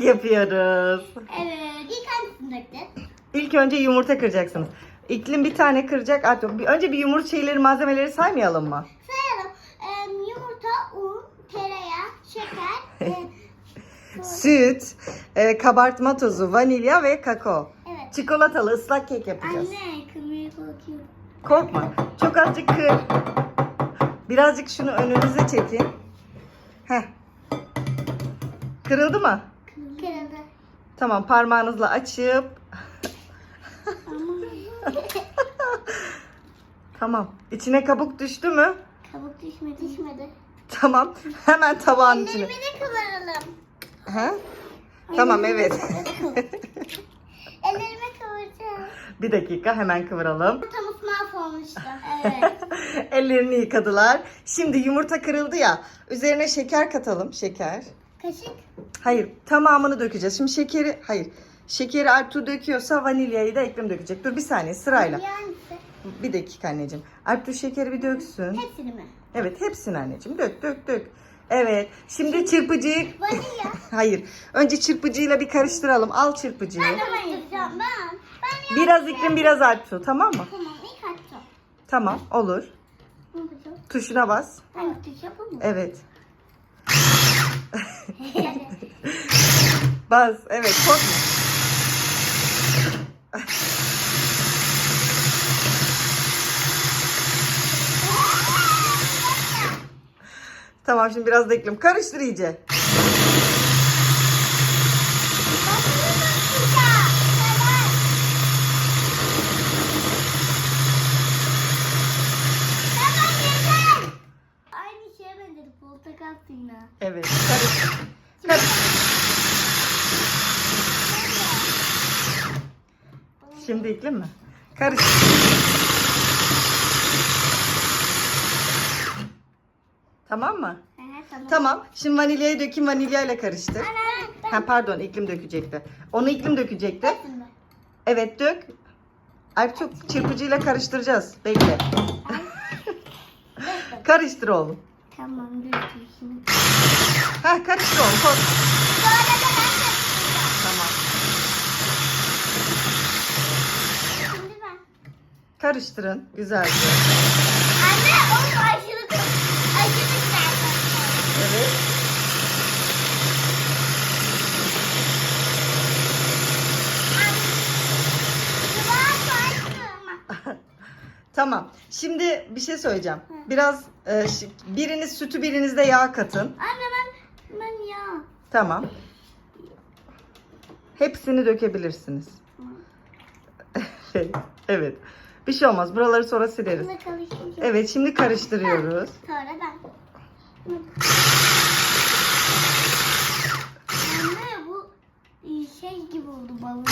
kek yapıyoruz. Evet. İlk hangisini döktün? İlk önce yumurta kıracaksınız. İklim bir tane kıracak. Artık bir- önce bir yumurta şeyleri malzemeleri saymayalım mı? Sayalım. Ee, yumurta, un, tereyağı, şeker. e, Süt, e, kabartma tozu, vanilya ve kakao. evet. Çikolatalı ıslak kek yapacağız. Anne kırmaya korkuyorum. Korkma. Çok azıcık kır. Birazcık şunu önünüze çekin. Heh. Kırıldı mı? Tamam parmağınızla açıp. Tamam. İçine kabuk düştü mü? Kabuk düşmedi. Düşmedi. Tamam. Hemen tabağın içine. Ellerimi de kıvıralım. Ha? Tamam evet. Ellerimi kıvıracağım. bir dakika hemen kıvıralım. Yumurtamız mahvolmuştu. Evet. Ellerini yıkadılar. Şimdi yumurta kırıldı ya. Üzerine şeker katalım. Şeker. Kaşık. Hayır tamamını dökeceğiz. Şimdi şekeri hayır. Şekeri Alptu döküyorsa vanilyayı da Ekrem dökecek. Dur bir saniye sırayla. Yani Bir dakika anneciğim. Alptu şekeri bir döksün. hepsini mi? Evet hepsini anneciğim. Dök dök dök. Evet. Şimdi çırpıcıyı... Vanilya. Hayır. Önce çırpıcıyla bir karıştıralım. Al çırpıcıyı. Ben yapacağım ben. Ben Biraz iklim biraz Alptu tamam mı? Tamam ilk açacağım. Tamam olur. Ne yapacağım? Tuşuna bas. Ben tutacağım mı? Evet. Bas. Evet korkma. Tamam şimdi biraz iklim. Karıştır iyice. Evet. Karıştır. Karıştır. Şimdi iklim mi? Karıştır. Tamam mı? Hı hı, tamam. Tamam. Şimdi vanilyayı dökeyim vanilyayla karıştır. Ha pardon iklim dökecekti. Onu iklim dökecekti. Evet dök. Alp çok çırpıcıyla karıştıracağız. Bekle. Karıştır oğlum. Tamam şimdi. Ha karıştır oğlum. Tamam. Karıştırın. Güzelce. Anne o aşırı aşırı güzel. Evet. Tamam. Şimdi bir şey söyleyeceğim. Biraz e, biriniz sütü biriniz de yağ katın. Anne ben ben ya. Tamam. Hepsini dökebilirsiniz. Evet. Bir şey olmaz. Buraları sonra sileriz. Bunu karıştıracağım. Evet şimdi karıştırıyoruz. Sonra ben. Anne bu şey gibi oldu balon.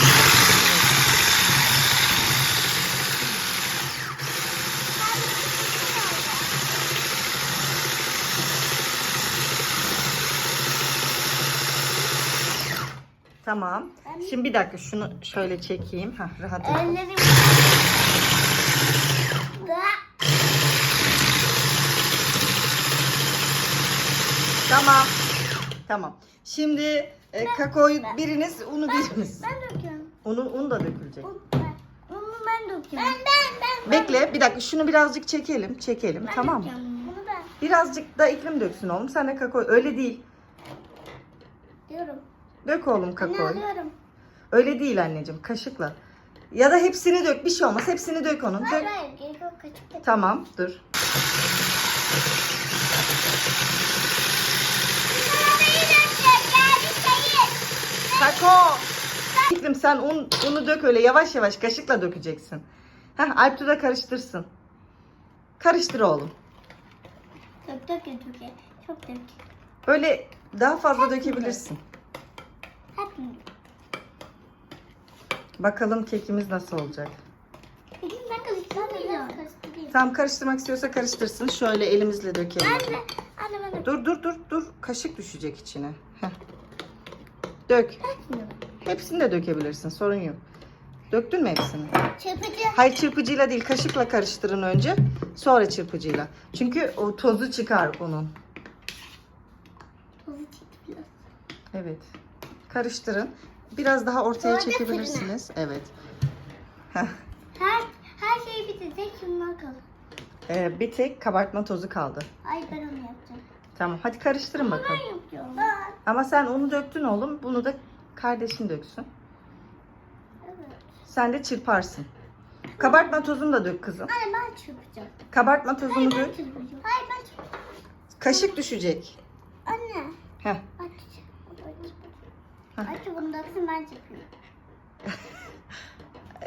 Tamam. Şimdi bir dakika şunu şöyle çekeyim. Hah, rahat ol. Tamam. Tamam. Şimdi e, kakaoyu biriniz, unu biriniz. Ben döküyorum. Unu, un da dökülecek. Un ben. Onu ben döküyorum. Ben ben ben. Bekle bir dakika şunu birazcık çekelim. Çekelim Ben tamam mı? döküyorum. Bunu ben Birazcık da iklim döksün oğlum. Sen de kakao öyle değil. diyorum. Dök oğlum kakaoyu. alıyorum. Öyle değil anneciğim kaşıkla. Ya da hepsini dök bir şey olmaz. Hepsini dök onun. Hayır Dök. hayır. Gerek yok. Kaçık kaçık. Tamam dur. Kakao. İklim sen un, unu dök öyle yavaş yavaş kaşıkla dökeceksin. Heh, Alptu da karıştırsın. Karıştır oğlum. Dök dök dök dök. Çok dök. Böyle daha fazla dökebilirsin. Hepsini dök. Bakalım kekimiz nasıl olacak. Peki ben. Karıştırayım. Tam karıştırmak istiyorsa karıştırsın. Şöyle elimizle dökelim. Anne. Anne ben. Dur dur dur dur. Kaşık düşecek içine. Heh. Dök. Hepsini dök. Hepsini de dökebilirsin. Sorun yok. Döktün mü hepsini? Çırpıcı. Hayır çırpıcıyla değil kaşıkla karıştırın önce. Sonra çırpıcıyla. Çünkü o tozu çıkar onun. Tozu çıktı biraz. Evet. Karıştırın. Biraz daha ortaya Sonra da çekebilirsiniz. Evet. Heh. Her her şey bitecek şunlar kalır. Ee, bir tek kabartma tozu kaldı. Ay ben onu yapacağım. Tamam hadi karıştırın bakalım. Ben yapıyorum. Ama sen onu döktün oğlum. Bunu da kardeşin döksün. Evet. Sen de çırparsın. Kabartma tozunu da dök kızım. Anne ben çırpacağım. Kabartma tozunu Hayır dök. Hayır ben çırpacağım. Kaşık düşecek. Anne. Heh. Aç. Heh. Aç bunu döksün ben çırpayım.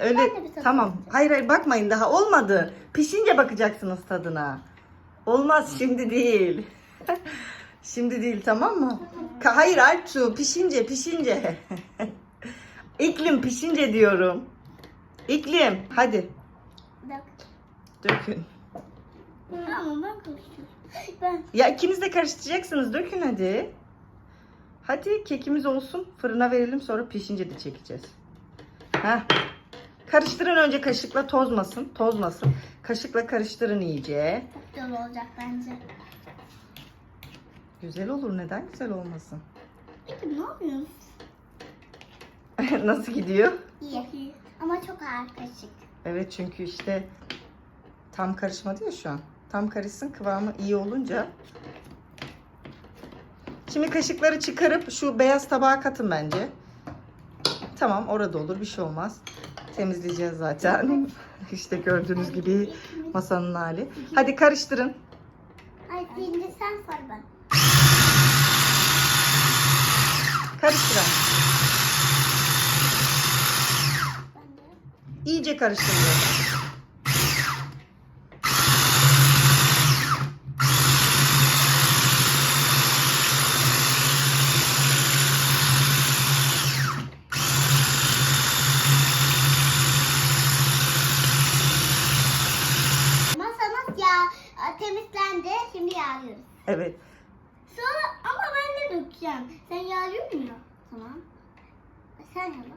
Öyle Ben de bir tadına tamam. bakacağım. Hayır hayır bakmayın daha olmadı. Pişince bakacaksınız tadına. Olmaz şimdi değil. şimdi değil tamam mı? Ka- hayır Alptu pişince pişince. İklim pişince diyorum. İklim hadi Dök. dökün. Tamam ben karıştırıyorum. Ben. Ya ikiniz de karıştıracaksınız dökün hadi. Hadi kekimiz olsun fırına verelim sonra pişince de çekeceğiz. Heh. Karıştırın önce kaşıkla tozmasın tozmasın. Kaşıkla karıştırın iyice. Çok güzel olacak bence. Güzel olur neden güzel olmasın. Peki ne yapıyorsun? Nasıl gidiyor? İyi. Ama çok ağır kaşık. Evet çünkü işte tam karışmadı ya şu an. Tam karışsın kıvamı iyi olunca. Şimdi kaşıkları çıkarıp şu beyaz tabağa katın bence. Tamam orada olur bir şey olmaz. Temizleyeceğiz zaten. işte gördüğünüz gibi masanın hali. Hadi karıştırın. Ay şimdi sen sor ben. De. İyice karıştırın. Masamız ya e, temizlendi. Şimdi yağlıyoruz. Evet. Sonra ama ben de dökeceğim. Sen yağlıyor musun ya? Tamam. Sen yağla.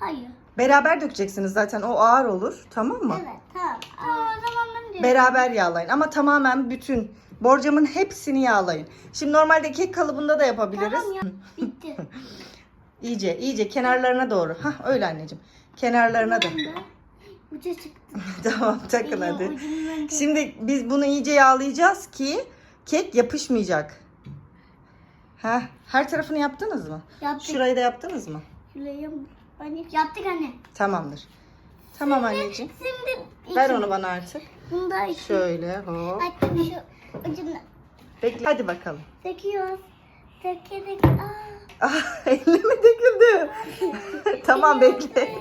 Hayır. Beraber dökeceksiniz zaten o ağır olur. Tamam mı? Evet tamam. Aa, o zaman ben de. Beraber yağlayın ama tamamen bütün borcamın hepsini yağlayın. Şimdi normalde kek kalıbında da yapabiliriz. Tamam ya. Bitti. İyice iyice kenarlarına doğru. Hah öyle anneciğim. Kenarlarına da. Uca çıktı. tamam takın hadi. Şimdi biz bunu iyice yağlayacağız ki kek yapışmayacak. Heh, her tarafını yaptınız mı? Yaptık. Şurayı da yaptınız mı? Şuraya mı? Anne. Yaptık anne. Tamamdır. Tamam anneciğim. Şimdi Ver onu bana artık. Bunu da iki. Şöyle hop. Hatta şu ucundan Bekle. Hadi bakalım. sekiyoruz. Sekerek. Aa. Ah, elime döküldü. tamam bekle.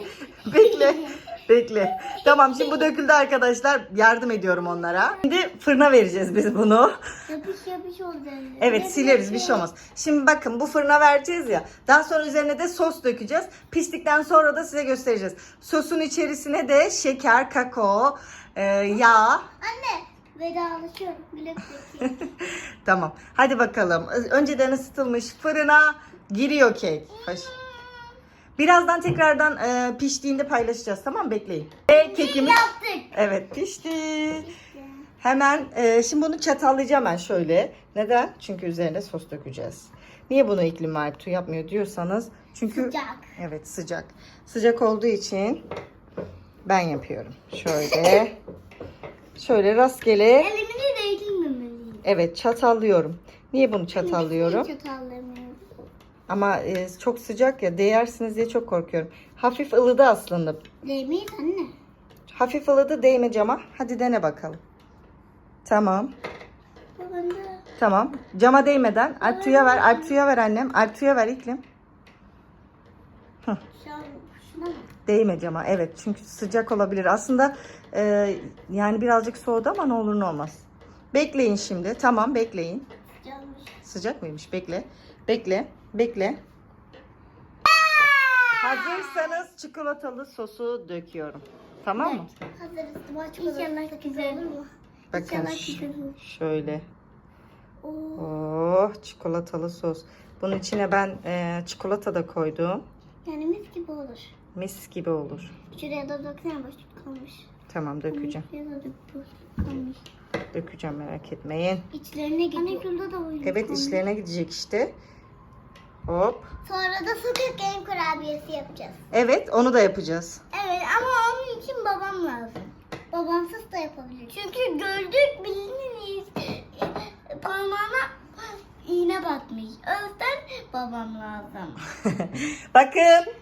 bekle. Bekle. Tamam şimdi bu döküldü arkadaşlar. Yardım ediyorum onlara. Şimdi fırına vereceğiz biz bunu. Yapış yapış oldu. Evet sileriz bir şey olmaz. Şimdi bakın bu fırına vereceğiz ya. Daha sonra üzerine de sos dökeceğiz. Piştikten sonra da size göstereceğiz. Sosun içerisine de şeker, kakao, e, yağ. Anne vedalaşıyorum. Güle güle. Tamam. Hadi bakalım. Önceden ısıtılmış fırına giriyor kek. Hoş. Birazdan tekrardan e, piştiğinde paylaşacağız. Tamam bekleyin. Ve kekimiz Yaptık. evet pişti. Hemen e, şimdi bunu çatallayacağım ben şöyle. Neden? Çünkü üzerine sos dökeceğiz. Niye bunu iklim Alptu yapmıyor diyorsanız. Çünkü Sıcak. evet sıcak. Sıcak olduğu için ben yapıyorum. Şöyle. şöyle rastgele Elimi de değdirmemeliyim. evet çatallıyorum. Niye bunu çatallıyorum? Çatallamıyorum. Ama e, çok sıcak ya değersiniz diye çok korkuyorum. Hafif ılıdı aslında. Değmeyiz anne. Hafif ılıdı değme cama. Hadi dene bakalım. Tamam. Tamam. Cama değmeden Alptu'ya ver. Alptu'ya ver annem. Alptu'ya ver iklim. Değme cama. Evet. Çünkü sıcak olabilir. Aslında e, yani birazcık soğudu ama ne olur ne olmaz. Bekleyin şimdi. Tamam bekleyin. Sıcak mıymış? Bekle. Bekle. Bekle. Hazırsanız çikolatalı sosu döküyorum. Tamam mı? Hazırız. İnşallah güzel olur mu? Bakın İnşallah ş- güzel olur. şöyle. Oo. Oh çikolatalı sos. Bunun içine ben e, çikolata da koydum. Yani mis gibi olur. Mis gibi olur. Şuraya da döksene boşluk kalmış. Tamam dökeceğim. Şuraya da dök boşluk kalmış. Dökeceğim merak etmeyin. İçlerine gidiyor. Anne şurada da boşluk Evet kalmış. işlerine gidecek işte. Hop. Sonra da Squid Game kurabiyesi yapacağız. Evet onu da yapacağız. Evet ama onun için babam lazım. Babamsız da yapabilir. Çünkü gördük birinin parmağına iğne batmış. O yüzden babam lazım. Bakın.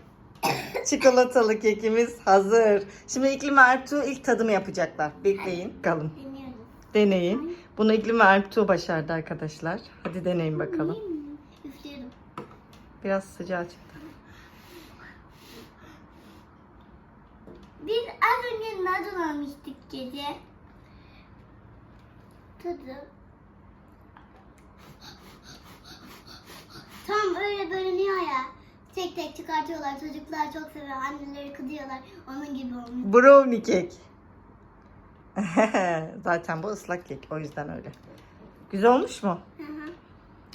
Çikolatalı kekimiz hazır. Şimdi İklim ve Ertuğ ilk tadımı yapacaklar. Bekleyin. Deniyoruz. Deneyin. Bunu İklim ve Ertuğ başardı arkadaşlar. Hadi deneyin bakalım. Biraz sıcağı çıktı. Biz az önce nadıl almıştık gece. Tadı. Tam öyle bölünüyor ya. Tek tek çıkartıyorlar. Çocuklar çok seviyor. Anneleri kızıyorlar. Onun gibi olmuş. Brownie kek. Zaten bu ıslak kek. O yüzden öyle. Güzel olmuş mu?